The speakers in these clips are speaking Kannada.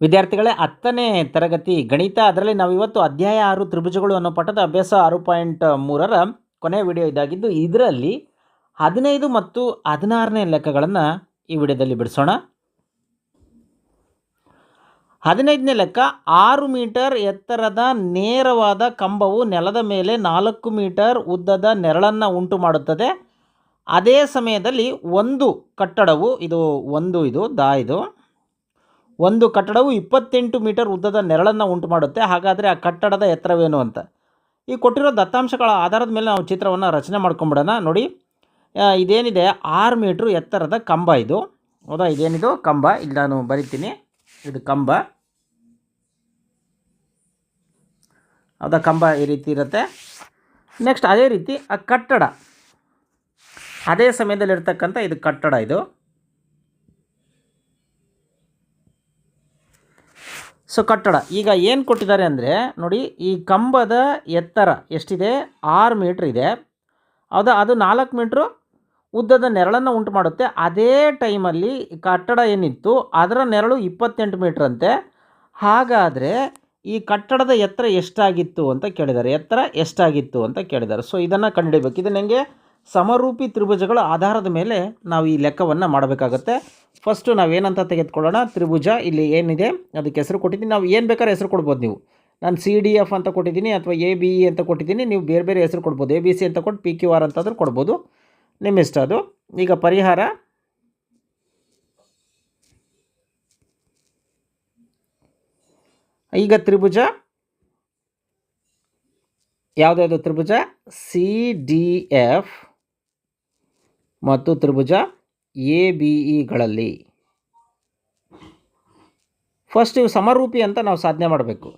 ವಿದ್ಯಾರ್ಥಿಗಳೇ, ಹತ್ತನೇ ತರಗತಿ ಗಣಿತ, ಅದರಲ್ಲಿ ನಾವು ಇವತ್ತು ಅಧ್ಯಾಯ ಆರು ತ್ರಿಭುಜಗಳು ಅನ್ನೋ ಪಠದ ಅಭ್ಯಾಸ ಆರು ಪಾಯಿಂಟ್ ಮೂರರ ಕೊನೆಯ ವಿಡಿಯೋ ಇದಾಗಿದ್ದು, ಇದರಲ್ಲಿ ಹದಿನೈದು ಮತ್ತು ಹದಿನಾರನೇ ಲೆಕ್ಕಗಳನ್ನು ಈ ವಿಡಿಯೋದಲ್ಲಿ ಬಿಡಿಸೋಣ. ಹದಿನೈದನೇ ಲೆಕ್ಕ, ಆರು ಮೀಟರ್ ಎತ್ತರದ ನೇರವಾದ ಕಂಬವು ನೆಲದ ಮೇಲೆ ನಾಲ್ಕು ಮೀಟರ್ ಉದ್ದದ ನೆರಳನ್ನು ಉಂಟು ಮಾಡುತ್ತದೆ. ಅದೇ ಸಮಯದಲ್ಲಿ ಒಂದು ಕಟ್ಟಡವು, ಇದು ಒಂದು, ಇದು ದಾ, ಇದು ಒಂದು ಕಟ್ಟಡವು ಇಪ್ಪತ್ತೆಂಟು ಮೀಟರ್ ಉದ್ದದ ನೆರಳನ್ನು ಉಂಟು ಮಾಡುತ್ತೆ ಹಾಗಾದರೆ ಆ ಕಟ್ಟಡದ ಎತ್ತರವೇನು ಅಂತ. ಈ ಕೊಟ್ಟಿರೋ ದತ್ತಾಂಶಗಳ ಆಧಾರದ ಮೇಲೆ ನಾವು ಚಿತ್ರವನ್ನು ರಚನೆ ಮಾಡ್ಕೊಂಬಿಡೋಣ. ನೋಡಿ ಇದೇನಿದೆ? ಆರು ಮೀಟ್ರ್ ಎತ್ತರದ ಕಂಬ ಇದು. ಹೌದಾ? ಇದೇನಿದು? ಕಂಬ. ಇಲ್ಲಿ ನಾನು ಬರಿತೀನಿ. ಇದು ಕಂಬ. ಹೌದಾ ಕಂಬ ಈ ರೀತಿ ಇರುತ್ತೆ. ನೆಕ್ಸ್ಟ್ ಅದೇ ರೀತಿ ಆ ಕಟ್ಟಡ. ಅದೇ ಸಮಯದಲ್ಲಿರ್ತಕ್ಕಂಥ ಇದು ಕಟ್ಟಡ ಇದು. ಸೊ ಕಟ್ಟಡ. ಈಗ ಏನು ಕೊಟ್ಟಿದ್ದಾರೆ ಅಂದರೆ, ನೋಡಿ, ಈ ಕಂಬದ ಎತ್ತರ ಎಷ್ಟಿದೆ? ಆರು ಮೀಟ್ರ್ ಇದೆ. ಅದು ಅದು ನಾಲ್ಕು ಮೀಟ್ರು ಉದ್ದದ ನೆರಳನ್ನು ಉಂಟು ಮಾಡುತ್ತೆ. ಅದೇ ಟೈಮಲ್ಲಿ ಕಟ್ಟಡ ಏನಿತ್ತು, ಅದರ ನೆರಳು ಇಪ್ಪತ್ತೆಂಟು ಮೀಟ್ರ್ ಅಂತೆ. ಹಾಗಾದರೆ ಈ ಕಟ್ಟಡದ ಎತ್ತರ ಎಷ್ಟಾಗಿತ್ತು ಅಂತ ಕೇಳಿದ್ದಾರೆ. ಎತ್ತರ ಎಷ್ಟಾಗಿತ್ತು ಅಂತ ಕೇಳಿದ್ದಾರೆ. ಸೊ ಇದನ್ನು ಕಂಡುಹಿಡಬೇಕು ಇದನ್ನು ಹೆಂಗೆ? ಸಮರೂಪಿ ತ್ರಿಭುಜಗಳ ಆಧಾರದ ಮೇಲೆ ನಾವು ಈ ಲೆಕ್ಕವನ್ನು ಮಾಡಬೇಕಾಗತ್ತೆ. ಫಸ್ಟು ನಾವೇನಂತ ತೆಗೆದುಕೊಳ್ಳೋಣ? ತ್ರಿಭುಜ ಇಲ್ಲಿ ಏನಿದೆ? ಅದಕ್ಕೆ ಹೆಸರು ಕೊಟ್ಟಿದ್ದೀನಿ. ನಾವು ಏನು ಬೇಕಾದ್ರೆ ಹೆಸರು ಕೊಡ್ಬೋದು ನೀವು. ನಾನು ಸಿ ಡಿ ಎಫ್ ಅಂತ ಕೊಟ್ಟಿದ್ದೀನಿ ಅಥವಾ ಎ ಬಿ ಇ ಅಂತ ಕೊಟ್ಟಿದ್ದೀನಿ. ನೀವು ಬೇರೆ ಬೇರೆ ಹೆಸರು ಕೊಡ್ಬೋದು. ಎ ಬಿ ಸಿ ಅಂತ ಕೊಟ್ಟು ಪಿ ಕ್ಯೂ ಆರ್ ಅಂತಾದರೂ ಕೊಡ್ಬೋದು. ನಿಮ್ಮ ಇಷ್ಟ ಅದು. ಈಗ ಪರಿಹಾರ. ಈಗ ತ್ರಿಭುಜ. ಯಾವುದ್ಯಾವುದು ತ್ರಿಭುಜ? ಸಿ ಡಿ ಎಫ್ ಮತ್ತು ತ್ರಿಭುಜ ಎ, ಬಿ ಇಗಳಲ್ಲಿ ಫಸ್ಟ್ ಇವು ಸಮರೂಪಿ ಅಂತ ನಾವು ಸಾಧನೆ ಮಾಡಬೇಕು.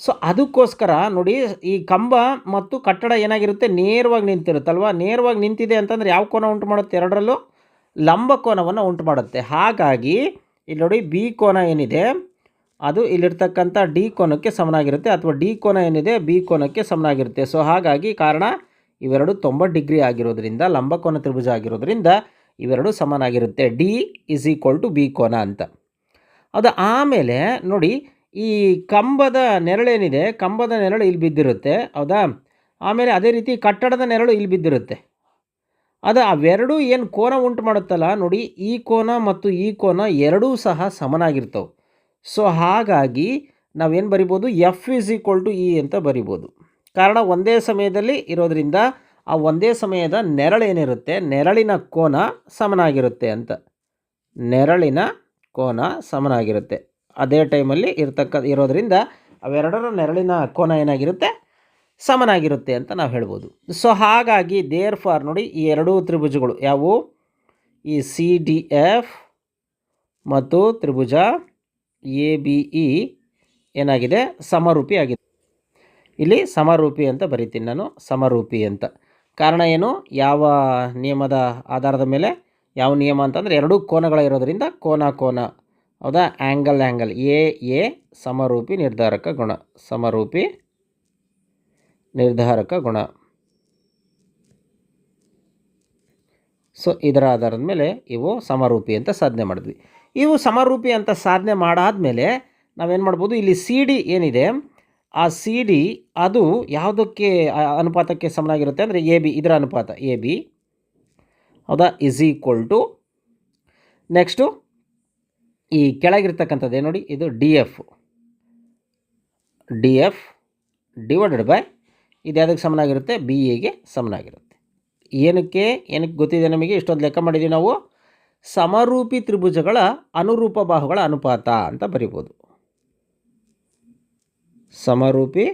ಸೊ ಅದಕ್ಕೋಸ್ಕರ ನೋಡಿ, ಈ ಕಂಬ ಮತ್ತು ಕಟ್ಟಡ ಏನಾಗಿರುತ್ತೆ? ನೇರವಾಗಿ ನಿಂತಿರುತ್ತಲ್ವ ನೇರವಾಗಿ ನಿಂತಿದೆ ಅಂತಂದರೆ ಯಾವ ಕೋನ ಉಂಟು ಮಾಡುತ್ತೆ? ಎರಡರಲ್ಲೂ ಲಂಬ ಕೋನವನ್ನು ಉಂಟು ಮಾಡುತ್ತೆ. ಹಾಗಾಗಿ, ಇಲ್ಲಿ ನೋಡಿ ಬಿ ಕೋನ ಏನಿದೆ? ಅದು ಇಲ್ಲಿರ್ತಕ್ಕಂಥ ಡಿ ಕೋನಕ್ಕೆ ಸಮನಾಗಿರುತ್ತೆ ಅಥವಾ ಡಿ ಕೋನ ಏನಿದೆ? ಬಿ ಕೋನಕ್ಕೆ ಸಮನಾಗಿರುತ್ತೆ. ಸೊ ಹಾಗಾಗಿ ಕಾರಣ ಇವೆರಡು ತೊಂಬತ್ತು ಡಿಗ್ರಿ ಆಗಿರೋದ್ರಿಂದ ಲಂಬಕೋನ ತ್ರಿಭುಜ ಆಗಿರೋದ್ರಿಂದ ಇವೆರಡು ಸಮನಾಗಿರುತ್ತೆ. D is equal to B ಕೋನ ಅಂತ. ಅದು ಆಮೇಲೆ ನೋಡಿ, ಈ ಕಂಬದ ನೆರಳೇನಿದೆ ಕಂಬದ ನೆರಳು ಇಲ್ಲಿ ಬಿದ್ದಿರುತ್ತೆ, ಹೌದಾ? ಆಮೇಲೆ ಅದೇ ರೀತಿ ಕಟ್ಟಡದ ನೆರಳು ಇಲ್ಲಿ ಬಿದ್ದಿರುತ್ತೆ. ಅದು ಅವೆರಡೂ ಏನು ಕೋನ ಉಂಟು ಮಾಡುತ್ತಲ್ಲ, ನೋಡಿ, ಈ ಕೋನ ಮತ್ತು ಈ ಕೋನ ಎರಡೂ ಸಹ ಸಮನಾಗಿರ್ತವೆ. ಸೊ ಹಾಗಾಗಿ ನಾವೇನು ಬರಿಬೋದು? F is equal to E ಅಂತ ಬರಿಬೋದು. ಕಾರಣ ಒಂದೇ ಸಮಯದಲ್ಲಿ ಇರೋದರಿಂದ ಆ ಒಂದೇ ಸಮಯದ ನೆರಳೇನಿರುತ್ತೆ ನೆರಳಿನ ಕೋನ ಸಮನಾಗಿರುತ್ತೆ ಅಂತ. ನೆರಳಿನ ಕೋನ ಸಮನಾಗಿರುತ್ತೆ. ಅದೇ ಟೈಮಲ್ಲಿ ಇರ್ತಕ್ಕ, ಇರೋದರಿಂದ ಅವೆರಡರ ನೆರಳಿನ ಕೋನ ಏನಾಗಿರುತ್ತೆ? ಸಮನಾಗಿರುತ್ತೆ ಅಂತ ನಾವು ಹೇಳ್ಬೋದು. ಸೊ ಹಾಗಾಗಿ ದೇರ್ ಫಾರ್ ನೋಡಿ ಈ ಎರಡೂ ತ್ರಿಭುಜಗಳು ಯಾವುವು? ಈ ಸಿ ಡಿ ಎಫ್ ಮತ್ತು ತ್ರಿಭುಜ ಎ ಬಿ ಇ ಏನಾಗಿದೆ? ಸಮರೂಪಿ ಆಗಿದೆ ಇಲ್ಲಿ ಸಮರೂಪಿ ಅಂತ ಬರಿತೀನಿ ನಾನು, ಸಮರೂಪಿ ಅಂತ. ಕಾರಣ ಏನು? ಯಾವ ನಿಯಮದ ಆಧಾರದ ಮೇಲೆ, ಯಾವ ನಿಯಮ ಅಂತಂದರೆ ಎರಡೂ ಕೋನಗಳ ಇರೋದರಿಂದ ಕೋನ ಕೋನ. ಹೌದಾ? ಆ್ಯಂಗಲ್ ಆ್ಯಂಗಲ್ ಎ ಎ ಸಮರೂಪಿ ನಿರ್ಧಾರಕ ಗುಣ. ಸಮರೂಪಿ ನಿರ್ಧಾರಕ ಗುಣ. ಸೊ ಇದರ ಆಧಾರದ ಮೇಲೆ ಇವು ಸಮರೂಪಿ ಅಂತ ಸಾಧನೆ ಮಾಡಿದ್ವಿ. ಇವು ಸಮರೂಪಿ ಅಂತ ಸಾಧನೆ ಮಾಡಾದಮೇಲೆ ನಾವೇನು ಮಾಡ್ಬೋದು? ಇಲ್ಲಿ ಸಿ ಡಿ ಏನಿದೆ? ಆ ಸಿ ಡಿ ಅದು ಯಾವುದಕ್ಕೆ ಅನುಪಾತಕ್ಕೆ ಸಮನಾಗಿರುತ್ತೆ ಅಂದರೆ ಎ ಬಿ ಇದರ ಅನುಪಾತ ಎ ಬಿ ಹೌದಾ? ಇಸ್ ಈಕ್ವಲ್ ಟು ನೆಕ್ಸ್ಟು ಈ ಕೆಳಗಿರ್ತಕ್ಕಂಥದ್ದೇ ನೋಡಿ, ಇದು D F D F divided by ಇದು ಯಾವುದಕ್ಕೆ ಸಮನಾಗಿರುತ್ತೆ? ಬಿ ಎಗೆ ಸಮನಾಗಿರುತ್ತೆ. ಏನಕ್ಕೆ ಏನಕ್ಕೆ ಗೊತ್ತಿದೆ ನಮಗೆ? ಇಷ್ಟೊಂದು ಲೆಕ್ಕ ಮಾಡಿದ್ದೀವಿ ನಾವು. ಸಮರೂಪಿ ತ್ರಿಭುಜಗಳ ಅನುರೂಪ ಬಾಹುಗಳ ಅನುಪಾತ ಅಂತ ಬರಿಬೋದು. ಸಮರೂಪಿ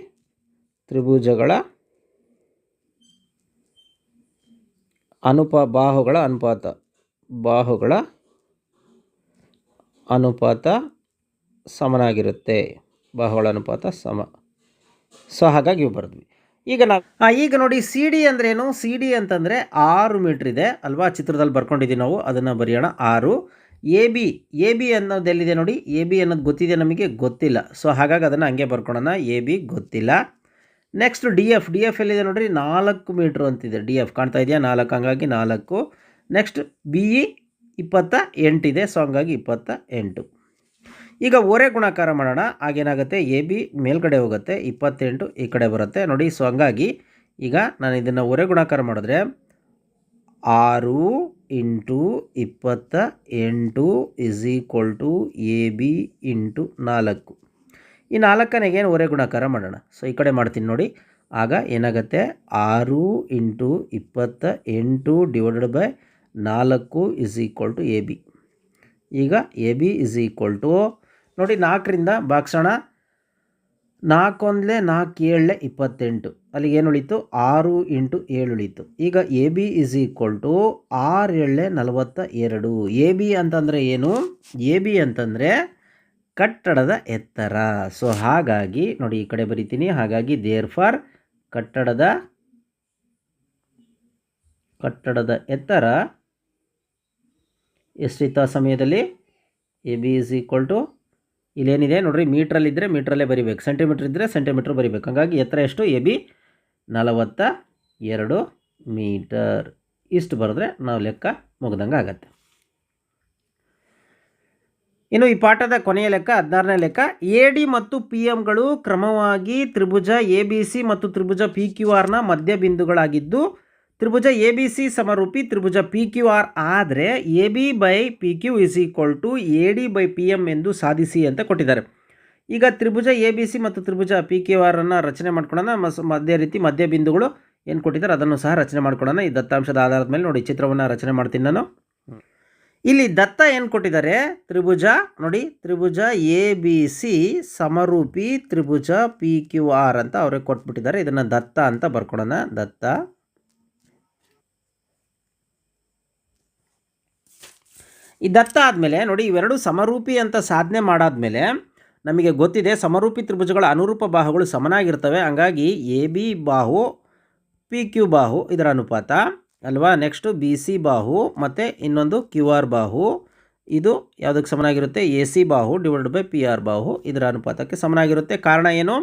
ತ್ರಿಭುಜಗಳ ಅನುಪ ಬಾಹುಗಳ ಅನುಪಾತ. ಬಾಹುಗಳ ಅನುಪಾತ ಸಮನಾಗಿರುತ್ತೆ. ಬಾಹುಗಳ ಅನುಪಾತ ಸಮ. ಸೊ ಹಾಗಾಗಿ ಬರೆದ್ವಿ. ಈಗ ನಾವು ಈಗ ನೋಡಿ ಸಿ ಡಿ ಅಂದ್ರೇನು? ಸಿ ಡಿ ಅಂತಂದರೆ ಆರು ಮೀಟ್ರ್ ಇದೆ. ಅಲ್ವಾ? ಚಿತ್ರದಲ್ಲಿ ಬರ್ಕೊಂಡಿದ್ದೀವಿ ನಾವು. ಅದನ್ನು ಬರೆಯೋಣ. ಆರು. ಎ ಬಿ ಎ ಬಿ ಅನ್ನೋದು ಎಲ್ಲಿದೆ ನೋಡಿ? ಎ ಬಿ ಅನ್ನೋದು ಗೊತ್ತಿದೆ ನಮಗೆ, ಗೊತ್ತಿಲ್ಲ. ಸೊ ಹಾಗಾಗಿ ಅದನ್ನು ಹಂಗೆ ಬರ್ಕೊಳ್ಳೋಣ ಎ ಬಿ ಗೊತ್ತಿಲ್ಲ. Next D F. D F ಎಲ್ಲಿದೆ ನೋಡಿರಿ? ನಾಲ್ಕು ಮೀಟ್ರ್ ಅಂತಿದೆ. ಡಿ ಎಫ್ ಕಾಣ್ತಾ ಇದೆಯಾ? ನಾಲ್ಕು, ಹಂಗಾಗಿ ನಾಲ್ಕು. ನೆಕ್ಸ್ಟ್ ಬಿ ಇ ಇಪ್ಪತ್ತ ಎಂಟಿದೆ ಸೊ ಹಂಗಾಗಿ ಇಪ್ಪತ್ತ ಎಂಟು. ಈಗ ಓರೆ ಗುಣಾಕಾರ ಮಾಡೋಣ. ಆಗೇನಾಗುತ್ತೆ? ಎ ಬಿ ಮೇಲ್ಗಡೆ ಹೋಗುತ್ತೆ. ಇಪ್ಪತ್ತೆಂಟು ಈ ಕಡೆ ಬರುತ್ತೆ. ನೋಡಿ ಸೊ ಹಂಗಾಗಿ ಈಗ ನಾನು ಇದನ್ನು ಒರೆ ಗುಣಾಕಾರ ಮಾಡಿದ್ರೆ ಆರು ಇಂಟು ಇಪ್ಪತ್ತ ಎಂಟು is equal to A B into ನಾಲ್ಕು. ಈ ನಾಲ್ಕನಿಗೆ ಏನು ಒರೆ ಗುಣಾಕಾರ ಮಾಡೋಣ. ಸೊ, ಈ ಕಡೆ ಮಾಡ್ತೀನಿ ನೋಡಿ. ಆಗ ಏನಾಗುತ್ತೆ? ಆರು ಇಂಟು ಇಪ್ಪತ್ತ ಎಂಟು ಡಿವೈಡೆಡ್ ಬೈ ನಾಲ್ಕು is equal to A B. ಈಗ A B is equal to, ನೋಡಿ ನಾಲ್ಕರಿಂದ ಬಾಗ್ಸೋಣ ನಾಲ್ಕೊಂದಲೇ ನಾಲ್ಕು ಏಳಲೆ ಇಪ್ಪತ್ತೆಂಟು. ಅಲ್ಲಿಗೆ ಏನು ಉಳಿತು ಆರು ಇಂಟು ಏಳು ಉಳಿತು. ಈಗ A B is equal to ಆರು ಏಳಲೆ ನಲವತ್ತ ಎರಡು ಎ ಬಿ ಅಂತಂದರೆ ಏನು? ಎ ಬಿ ಅಂತಂದರೆ ಕಟ್ಟಡದ ಎತ್ತರ. ಸೊ, ಹಾಗಾಗಿ, ನೋಡಿ ಈ ಕಡೆ ಬರಿತೀನಿ. ಹಾಗಾಗಿ ದೇರ್ ಫಾರ್ ಕಟ್ಟಡದ ಕಟ್ಟಡದ ಎತ್ತರ ಎಷ್ಟಿತ್ತು ಆ ಸಮಯದಲ್ಲಿ? A B is equal to ಇಲ್ಲೇನಿದೆ? ನೋಡಿರಿ ಮೀಟ್ರಲ್ಲಿದ್ದರೆ ಮೀಟ್ರಲ್ಲೇ ಬರಿಬೇಕು. ಸೆಂಟಿಮೀಟ್ರ್ ಇದ್ದರೆ ಸೆಂಟಿಮೀಟ್ರ್ ಬರಿಬೇಕು. ಹಾಗಾಗಿ ಎತ್ತರ ಎಷ್ಟು? ಎ ಬಿ ನಲವತ್ತ ಎರಡು ಮೀಟರ್. ಇಷ್ಟು ಬರೆದ್ರೆ ನಾವು ಲೆಕ್ಕ ಮುಗ್ದಂಗೆ ಆಗತ್ತೆ. ಇನ್ನು ಈ ಪಾಠದ ಕೊನೆಯ ಲೆಕ್ಕ, ಹದಿನಾರನೇ ಲೆಕ್ಕ. ಎ ಡಿ ಮತ್ತು ಪಿ ಎಮ್ಗಳು ಕ್ರಮವಾಗಿ ತ್ರಿಭುಜ ಎ ಬಿ ಸಿ ಮತ್ತು ತ್ರಿಭುಜ ಪಿ ಕ್ಯೂ ಆರ್ನ ಮಧ್ಯ ಬಿಂದುಗಳಾಗಿದ್ದು ತ್ರಿಭುಜ ಎ ಬಿ ಸಿ ಸಮರೂಪಿ ತ್ರಿಭುಜ ಪಿ ಕ್ಯೂ ಆರ್ ಆದರೆ A B by P Q is equal to A D by P M ಎಂದು ಸಾಧಿಸಿ ಅಂತ ಕೊಟ್ಟಿದ್ದಾರೆ. ಈಗ ತ್ರಿಭುಜ ಎ ಬಿ ಸಿ ಮತ್ತು ತ್ರಿಭುಜ ಪಿ ಕ್ಯೂ ಆರನ್ನು ರಚನೆ ಮಾಡ್ಕೊಳ್ಳೋಣ. ಮಸ್ ಮಧ್ಯ ರೀತಿ ಮಧ್ಯ ಬಿಂದುಗಳು ಏನು ಕೊಟ್ಟಿದ್ದಾರೆ ಅದನ್ನು ಸಹ ರಚನೆ ಮಾಡ್ಕೊಳ್ಳೋಣ. ಈ ದತ್ತಾಂಶದ ಆಧಾರದ ಮೇಲೆ ನೋಡಿ ಚಿತ್ರವನ್ನು ರಚನೆ ಮಾಡ್ತೀನಿ ನಾನು. ಇಲ್ಲಿ ದತ್ತ ಏನು ಕೊಟ್ಟಿದ್ದಾರೆ? ತ್ರಿಭುಜ ನೋಡಿ ತ್ರಿಭುಜ ಎ ಬಿ ಸಿ ಸಮರೂಪಿ ತ್ರಿಭುಜ ಪಿ ಕ್ಯೂ ಆರ್ ಅಂತ ಅವ್ರಿಗೆ ಕೊಟ್ಬಿಟ್ಟಿದ್ದಾರೆ. ಇದನ್ನು ದತ್ತ ಅಂತ ಬರ್ಕೊಡೋಣ ದತ್ತ ಈ ದತ್ತ ಆದಮೇಲೆ ನೋಡಿ ಇವೆರಡು ಸಮರೂಪಿ ಅಂತ ಸಾಧನೆ ಮಾಡಾದ್ಮೇಲೆ ನಮಗೆ ಗೊತ್ತಿದೆ ಸಮರೂಪಿ ತ್ರಿಭುಜಗಳ ಅನುರೂಪ ಬಾಹುಗಳು ಸಮನಾಗಿರ್ತವೆ. ಹಂಗಾಗಿ ಎ ಬಿ ಬಾಹು, ಪಿ ಕ್ಯೂ ಬಾಹು ಇದರ ಅನುಪಾತ ಅಲ್ವಾ? ನೆಕ್ಸ್ಟು ಬಿ ಸಿ ಬಾಹು ಮತ್ತು ಇನ್ನೊಂದು ಕ್ಯೂ ಆರ್ ಬಾಹು. ಇದು ಯಾವುದಕ್ಕೆ ಸಮನಾಗಿರುತ್ತೆ? ಎ ಸಿ ಬಾಹು ಡಿವೈಡ್ ಬೈ ಪಿ ಆರ್ ಬಾಹು ಇದರ ಅನುಪಾತಕ್ಕೆ ಸಮನಾಗಿರುತ್ತೆ. ಕಾರಣ ಏನು?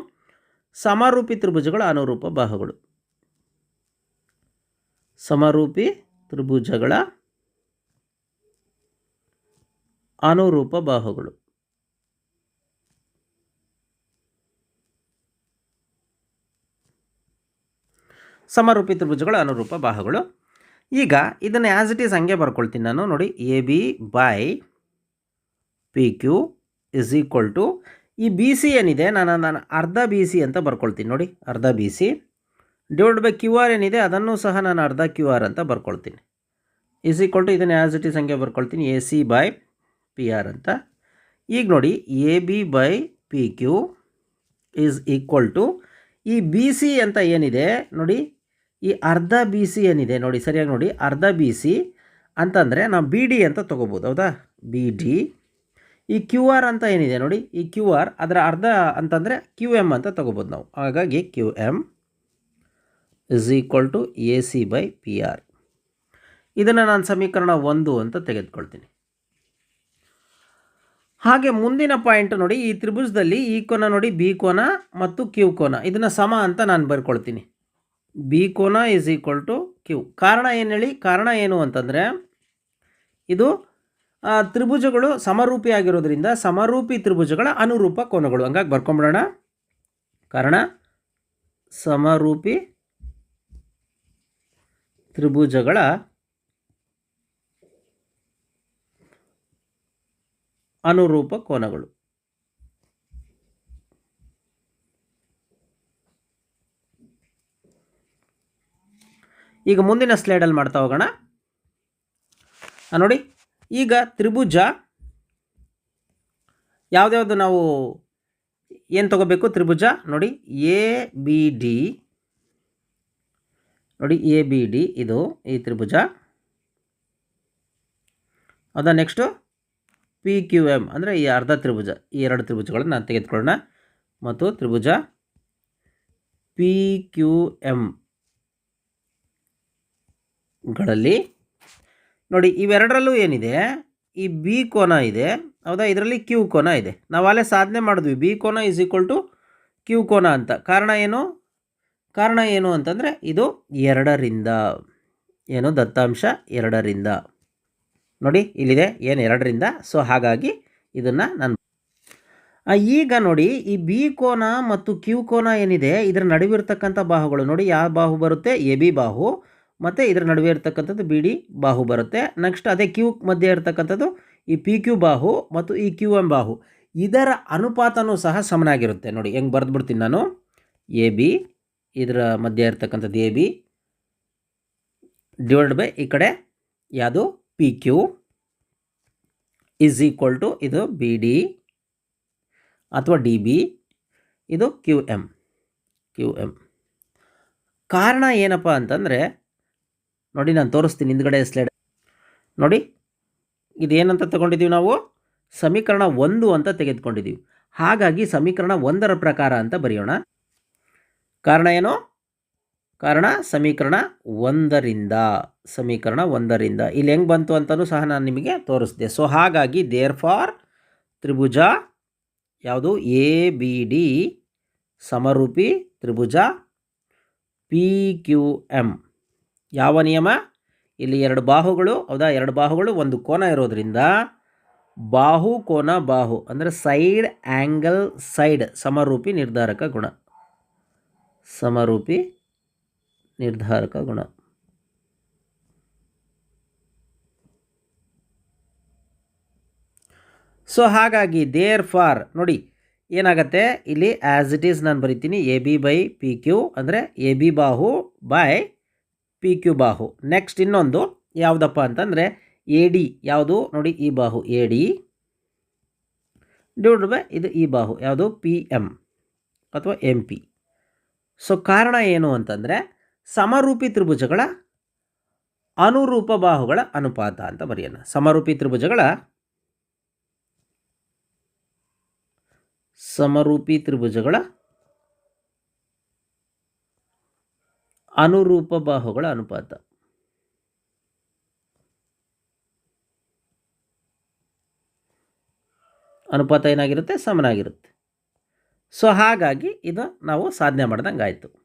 ಸಮರೂಪಿ ತ್ರಿಭುಜಗಳ ಅನುರೂಪ ಬಾಹುಗಳು. ಸಮರೂಪಿ ತ್ರಿಭುಜಗಳ ಅನುರೂಪ ಬಾಹುಗಳು. ಸಮರೂಪಿ ತ್ರಿಭುಜಗಳ, ಅನುರೂಪ ಬಾಹುಗಳು. ಈಗ ಇದನ್ನು ಆ್ಯಸ್ ಇಟ್ ಈಸ್ ಹಂಗೆ ಬರ್ಕೊಳ್ತೀನಿ ನಾನು. ನೋಡಿ A B by P Q is equal to ಈ ಬಿ ಸಿ ಏನಿದೆ, ನಾನು ನಾನು ಅರ್ಧ ಬಿ ಸಿ ಅಂತ ಬರ್ಕೊಳ್ತೀನಿ. ನೋಡಿ, ಅರ್ಧ B C divide by Q R ಏನಿದೆ, ಅದನ್ನು ಸಹ ನಾನು ಅರ್ಧ ಕ್ಯೂ ಆರ್ ಅಂತ ಬರ್ಕೊಳ್ತೀನಿ. ಇಸ್ ಈಕ್ವಲ್ ಟು ಇದನ್ನು ಆ್ಯಸ್ ಇಟ್ ಈಸ್ ಹಂಗೆ ಬರ್ಕೊಳ್ತೀನಿ. A C by P R ಅಂತ. ಈಗ ನೋಡಿ A B by P Q is equal to ಈ ಬಿ ಸಿ ಅಂತ ಏನಿದೆ, ನೋಡಿ, ಈ ಅರ್ಧ ಬಿ ಸಿ ಏನಿದೆ, ನೋಡಿ, ಸರಿಯಾಗಿ ನೋಡಿ, ಅರ್ಧ ಬಿ ಸಿ ಅಂತಂದರೆ ನಾವು ಬಿ ಡಿ ಅಂತ ತೊಗೋಬೋದು, ಹೌದಾ? ಬಿ ಡಿ ಈ ಕ್ಯೂ ಆರ್ ಅಂತ ಏನಿದೆ, ನೋಡಿ, ಈ ಕ್ಯೂ ಆರ್ ಅದರ ಅರ್ಧ ಅಂತಂದರೆ ಕ್ಯೂ ಎಂ ಅಂತ ತೊಗೋಬೋದು ನಾವು. ಹಾಗಾಗಿ Q M is equal to A C by P R ಇದನ್ನು ನಾನು ಸಮೀಕರಣ ಒಂದು ಅಂತ ತೆಗೆದುಕೊಳ್ತೀನಿ. ಹಾಗೆ ಮುಂದಿನ ಪಾಯಿಂಟ್ ನೋಡಿ, ಈ ತ್ರಿಭುಜದಲ್ಲಿ ಈ ಕೋನ ನೋಡಿ, ಬಿ ಕೋನ ಮತ್ತು ಕ್ಯೂ ಕೋನ. ಇದನ್ನು ಸಮ ಅಂತ ನಾನು ಬರ್ಕೊಳ್ತೀನಿ. ಬಿ ಕೋನ ಈಸ್ ಈಕ್ವಲ್ ಟು ಕ್ಯೂ ಕಾರಣ ಏನು ಹೇಳಿ? ಕಾರಣ ಏನು ಅಂತಂದರೆ, ಇದು ತ್ರಿಭುಜಗಳು ಸಮರೂಪಿಯಾಗಿರೋದ್ರಿಂದ ಸಮರೂಪಿ ತ್ರಿಭುಜಗಳ ಅನುರೂಪ ಕೋನಗಳು. ಹಂಗಾಗಿ ಬರ್ಕೊಂಬಿಡೋಣ. ಕಾರಣ, ಸಮರೂಪಿ ತ್ರಿಭುಜಗಳ ಅನುರೂಪ ಕೋನಗಳು. ಈಗ ಮುಂದಿನ ಸ್ಲೈಡಲ್ಲಿ ಮಾಡ್ತಾ ಹೋಗೋಣ. ನೋಡಿ, ಈಗ ತ್ರಿಭುಜ ಯಾವುದ್ಯಾವುದು ನಾವು ಏನು ತಗೋಬೇಕು? ತ್ರಿಭುಜ, ನೋಡಿ ಎ ಬಿ ಡಿ ನೋಡಿ ಎ ಬಿ ಡಿ ಇದು ಈ ತ್ರಿಭುಜ. ಹೌದಾ ನೆಕ್ಸ್ಟು ಪಿ ಕ್ಯೂ ಎಂ ಅಂದರೆ ಈ ಅರ್ಧ ತ್ರಿಭುಜ, ಈ ಎರಡು ತ್ರಿಭುಜಗಳನ್ನು ನಾನು ತೆಗೆದುಕೊಳ್ಳೋಣ. ಮತ್ತು ತ್ರಿಭುಜ ಪಿ ಕ್ಯೂ ಎಂ ಗಳಲ್ಲಿ ನೋಡಿ ಇವೆರಡರಲ್ಲೂ ಏನಿದೆ? ಈ ಬಿ ಕೋನ ಇದೆ, ಹೌದಾ? ಇದರಲ್ಲಿ ಕ್ಯೂ ಕೋನ ಇದೆ. ನಾವು ಅಲ್ಲೇ ಸಾಧನೆ ಮಾಡಿದ್ವಿ. ಬಿ ಕೋನ ಈಸ್ ಈಕ್ವಲ್ ಟು ಕ್ಯೂ ಕೋನ ಅಂತ. ಕಾರಣ ಏನು? ಕಾರಣ ಏನು ಅಂತಂದರೆ ಇದು ಎರಡರಿಂದ, ಏನು ದತ್ತಾಂಶ ಎರಡರಿಂದ. ನೋಡಿ, ಇಲ್ಲಿದೆ, ಏನು ಎರಡರಿಂದ. ಸೊ ಹಾಗಾಗಿ ಇದನ್ನು ನಾನು ಈಗ ನೋಡಿ, ಈ ಬಿ ಕೋನ ಮತ್ತು ಕ್ಯೂ ಕೋನ ಏನಿದೆ, ಇದರ ನಡುವೆ ಇರತಕ್ಕಂಥ ಬಾಹುಗಳು. ನೋಡಿ, ಯಾವ ಬಾಹು ಬರುತ್ತೆ? ಎ ಬಿ ಬಾಹು. ಮತ್ತು ಇದರ ನಡುವೆ ಇರತಕ್ಕಂಥದ್ದು ಬಿ ಡಿ ಬಾಹು ಬರುತ್ತೆ. ನೆಕ್ಸ್ಟ್ ಅದೇ ಕ್ಯೂ ಮಧ್ಯೆ ಇರತಕ್ಕಂಥದ್ದು ಈ ಪಿ ಕ್ಯೂ ಬಾಹು ಮತ್ತು ಈ ಕ್ಯೂ ಎಂ ಬಾಹು. ಇದರ ಅನುಪಾತನೂ ಸಹ ಸಮನಾಗಿರುತ್ತೆ. ನೋಡಿ, ಹೆಂಗೆ ಬರೆದ್ಬಿಡ್ತೀನಿ ನಾನು? ಎ ಬಿ ಇದರ ಮಧ್ಯೆ ಇರತಕ್ಕಂಥದ್ದು ಎ ಬಿ ಡಿವೈಡ್ ಬೈ ಈ ಕಡೆ, ಯಾವುದು? P Q is equal to ಇದು ಬಿ ಡಿ ಅಥವಾ ಡಿ ಬಿ ಇದು ಕ್ಯೂ ಎಂ ಕ್ಯೂ ಎಂ ಕಾರಣ ಏನಪ್ಪ ಅಂತಂದರೆ, ನೋಡಿ ನಾನು ತೋರಿಸ್ತೀನಿ ಹಿಂದ್ಗಡೆ ಸ್ಲೈಡ್ ನೋಡಿ, ಇದೇನಂತ ತಗೊಂಡಿದ್ದೀವಿ ನಾವು? ಸಮೀಕರಣ ಒಂದು ಅಂತ ತೆಗೆದುಕೊಂಡಿದ್ದೀವಿ ಹಾಗಾಗಿ ಸಮೀಕರಣ ಒಂದರ ಪ್ರಕಾರ ಅಂತ ಬರೆಯೋಣ. ಕಾರಣ ಏನು? ಕಾರಣ ಸಮೀಕರಣ ಒಂದರಿಂದ ಸಮೀಕರಣ ಒಂದರಿಂದ. ಇಲ್ಲಿ ಹೆಂಗೆ ಬಂತು ಅಂತಲೂ ಸಹ ನಾನು ನಿಮಗೆ ತೋರಿಸಿದೆ. ಸೊ ಹಾಗಾಗಿ ದೇರ್ ಫಾರ್ ತ್ರಿಭುಜ ಯಾವುದು? ಎ ಬಿ ಡಿ ಸಮರೂಪಿ ತ್ರಿಭುಜ ಪಿ ಕ್ಯೂ ಎಂ ಯಾವ ನಿಯಮ? ಇಲ್ಲಿ ಎರಡು ಬಾಹುಗಳು, ಹೌದಾ? ಎರಡು ಬಾಹುಗಳು ಒಂದು ಕೋನ ಇರೋದರಿಂದ ಬಾಹು ಕೋನ ಬಾಹು, ಅಂದರೆ ಸೈಡ್ ಆ್ಯಂಗಲ್ ಸೈಡ್ ಸಮರೂಪಿ ನಿರ್ಧಾರಕ ಗುಣ. ಸಮರೂಪಿ ನಿರ್ಧಾರಕ ಗುಣ. ಸೊ ಹಾಗಾಗಿ ದೇರ್ ಫಾರ್ ನೋಡಿ, ಏನಾಗತ್ತೆ? ಇಲ್ಲಿ ಆ್ಯಸ್ ಇಟ್ ಈಸ್ ನಾನು ಬರಿತೀನಿ. A B by P Q ಅಂದರೆ ಎ ಬಿ ಬಾಹು ಬೈ ಪಿ ಕ್ಯೂ ಬಾಹು. ನೆಕ್ಸ್ಟ್ ಇನ್ನೊಂದು ಯಾವುದಪ್ಪ ಅಂತಂದರೆ ಎ ಡಿ ಯಾವುದು? ನೋಡಿ, ಈ ಬಾಹು ಎ ಡಿ ಡಿವೈಡ್ ಬೈ, ಇದು ಈ ಬಾಹು. ಯಾವುದು? ಪಿ ಎಂ ಅಥವಾ ಎಂ ಪಿ ಸೊ ಕಾರಣ ಏನು ಅಂತಂದರೆ ಸಮರೂಪಿ ತ್ರಿಭುಜಗಳ ಅನುರೂಪ ಬಾಹುಗಳ ಅನುಪಾತ ಅಂತ ಬರೆಯೋಣ. ಸಮರೂಪಿ ತ್ರಿಭುಜಗಳ ಸಮರೂಪಿ ತ್ರಿಭುಜಗಳ ಅನುರೂಪ ಬಾಹುಗಳ ಅನುಪಾತ. ಅನುಪಾತ ಏನಾಗಿರುತ್ತೆ? ಸಮನಾಗಿರುತ್ತೆ. ಸೊ ಹಾಗಾಗಿ ಇದು ನಾವು ಸಾಧನೆ ಮಾಡ್ದಂಗೆ ಆಯಿತು